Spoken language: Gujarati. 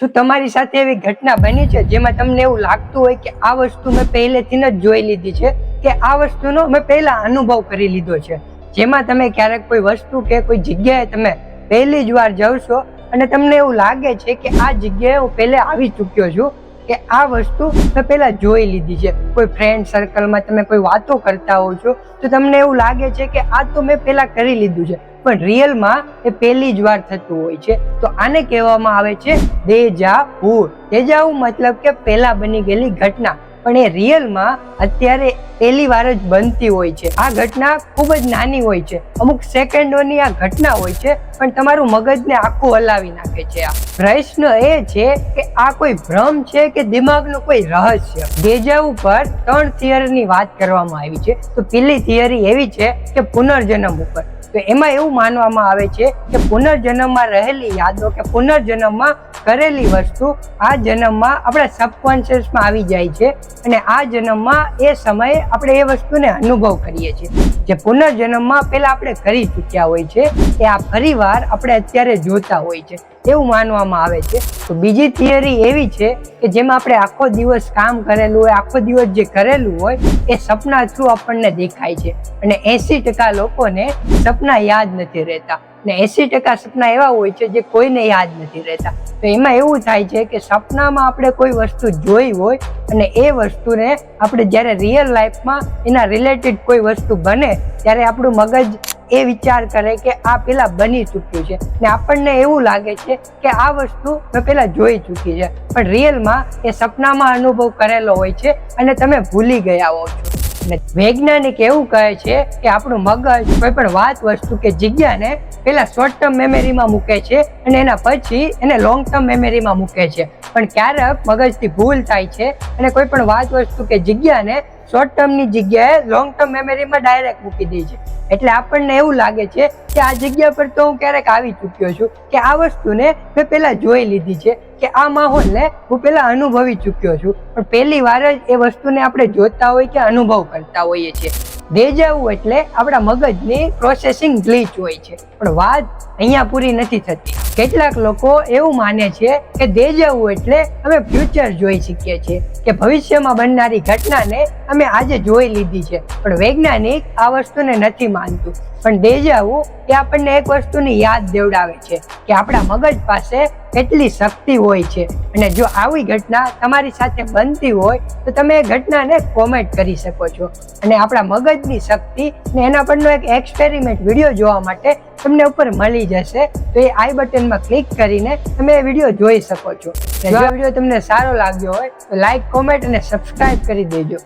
શું તમારી સાથે એવી ઘટના બની છે જેમાં તમને એવું લાગતું હોય કે આ વસ્તુ મેં પહેલેથી જ જોઈ લીધી છે? કે આ વસ્તુનો મેં પહેલા અનુભવ કરી લીધો છે? જેમાં તમે ક્યારેક કોઈ વસ્તુ કે કોઈ જગ્યાએ તમે પહેલી જ વાર જવશો અને તમને એવું લાગે છે કે આ જગ્યાએ હું પહેલે આવી ચૂક્યો છું કે આ વસ્તુ મેં પહેલાં જોઈ લીધી છે. કોઈ ફ્રેન્ડ સર્કલમાં તમે કોઈ વાતો કરતા હોવ છો તો તમને એવું લાગે છે કે આ તો મેં પહેલાં કરી લીધું છે. પણ રિયલમાં એ પહેલી જ વાર થતું હોય છે. તો આને કહેવામાં આવે છે દેજાહુ દેજાહુ મતલબ કે પહેલા બની ગયેલી ઘટના. પણ એ રિયલમાં અત્યારે પહેલી વાર જ બનતી હોય છે. આ ઘટના ખૂબ જ નાની હોય છે. અમુક સેકન્ડોની આ ઘટના હોય છે, પણ તમારું મગજને આખું હલાવી નાખે છે આ. પ્રશ્ન એ છે કે આ કોઈ ભ્રમ છે કે દિમાગનું કોઈ રહસ્ય? દેજા ઉપર ત્રણ થિયરીની વાત કરવામાં આવી છે. તો પેલી થિયરી એવી છે કે પુનર્જન્મ ઉપર. તો એમાં એવું માનવામાં આવે છે કે પુનર્જન્મમાં રહેલી યાદો કે પુનર્જન્મમાં કરેલી વસ્તુ આ જન્મમાં આપણા સબકોન્શિયસમાં આવી જાય છે અને આ જન્મમાં એ સમયે આપણે એ વસ્તુને અનુભવ કરીએ છીએ. જે પુનર્જન્મમાં પહેલા આપણે કરી ચૂક્યા હોય છે, એ આ ફરીવાર આપણે અત્યારે જોતા હોય છે, એવું માનવામાં આવે છે. તો બીજી થિયરી એવી છે કે જેમાં આપણે આખો દિવસ કામ કરેલું હોય, આખો દિવસ જે કરેલું હોય, એ સપના થ્રુ આપણને દેખાય છે. અને એસી ટકા લોકોને સપના યાદ નથી રહેતા. ને એસી ટકા સપના એવા હોય છે જે કોઈને યાદ નથી રહેતા. તો એમાં એવું થાય છે કે સપનામાં આપણે કોઈ વસ્તુ જોઈ હોય અને એ વસ્તુને આપણે જ્યારે રિયલ લાઈફમાં એના રિલેટેડ કોઈ વસ્તુ બને, ત્યારે આપણું મગજ એ વિચાર કરે કે આ પેલા બની ચૂક્યું છે. ને આપણને એવું લાગે છે કે આ વસ્તુ મેં પેલા જોઈ ચૂકી છે. પણ રિયલમાં એ સપનામાં અનુભવ કરેલો હોય છે અને તમે ભૂલી ગયા હો છો. ને વૈજ્ઞાનિક એવું કહે છે કે આપણું મગજ કોઈ પણ વાત વસ્તુ કે જગ્યાને પેલા શોર્ટ ટર્મ મેમરીમાં મૂકે છે અને એના પછી એને લોંગ ટર્મ મેમરીમાં મૂકે છે. પણ ક્યારેક મગજથી ભૂલ થાય છે અને કોઈ પણ વાત વસ્તુ કે જગ્યાને શોર્ટ ટર્મની જગ્યાએ લોંગ ટર્મ મેમરીમાં ડાયરેક્ટ મૂકી દે છે. એટલે આપણને એવું લાગે છે કે આ જગ્યા પર તો હું ક્યારેક આવી ચૂક્યો છું કે આ વસ્તુને મેં પહેલાં જોઈ લીધી છે કે આ માહોલને હું પહેલાં અનુભવી ચૂક્યો છું. પણ પહેલી વાર જ એ વસ્તુને આપણે જોતા હોય કે અનુભવ કરતા હોઈએ છીએ. દેજાવું એટલે આપણા મગજની પ્રોસેસિંગ ગ્લિચ હોય છે. પણ વાત અહીંયા પૂરી નથી થતી. કેટલાક લોકો એવું માને છે કે દેજાવું એટલે અમે ફ્યુચર જોઈ શકીએ છીએ, કે ભવિષ્યમાં બનનારી ઘટનાને અમે આજે જોઈ લીધી છે. પણ વૈજ્ઞાનિક આ વસ્તુને નથી માનતું. પણ દેજાવું એ આપણને એક વસ્તુની યાદ દેવડાવે છે, કે આપણા મગજ પાસે કેટલી શક્તિ હોય છે. અને જો આવી ઘટના તમારી સાથે બનતી હોય, તો તમે એ ઘટનાને કોમેન્ટ કરી શકો છો. અને આપણા મગજની શક્તિ ને એના પરનો એક એક્સપેરિમેન્ટ વીડિયો જોવા માટે તમને ઉપર મળી જશે. તો એ આઈ બટનમાં ક્લિક કરીને તમે એ વીડિયો જોઈ શકો છો. જો આ વીડિયો તમને સારો લાગ્યો હોય, તો લાઈક કોમેન્ટ અને સબસ્ક્રાઇબ કરી દેજો.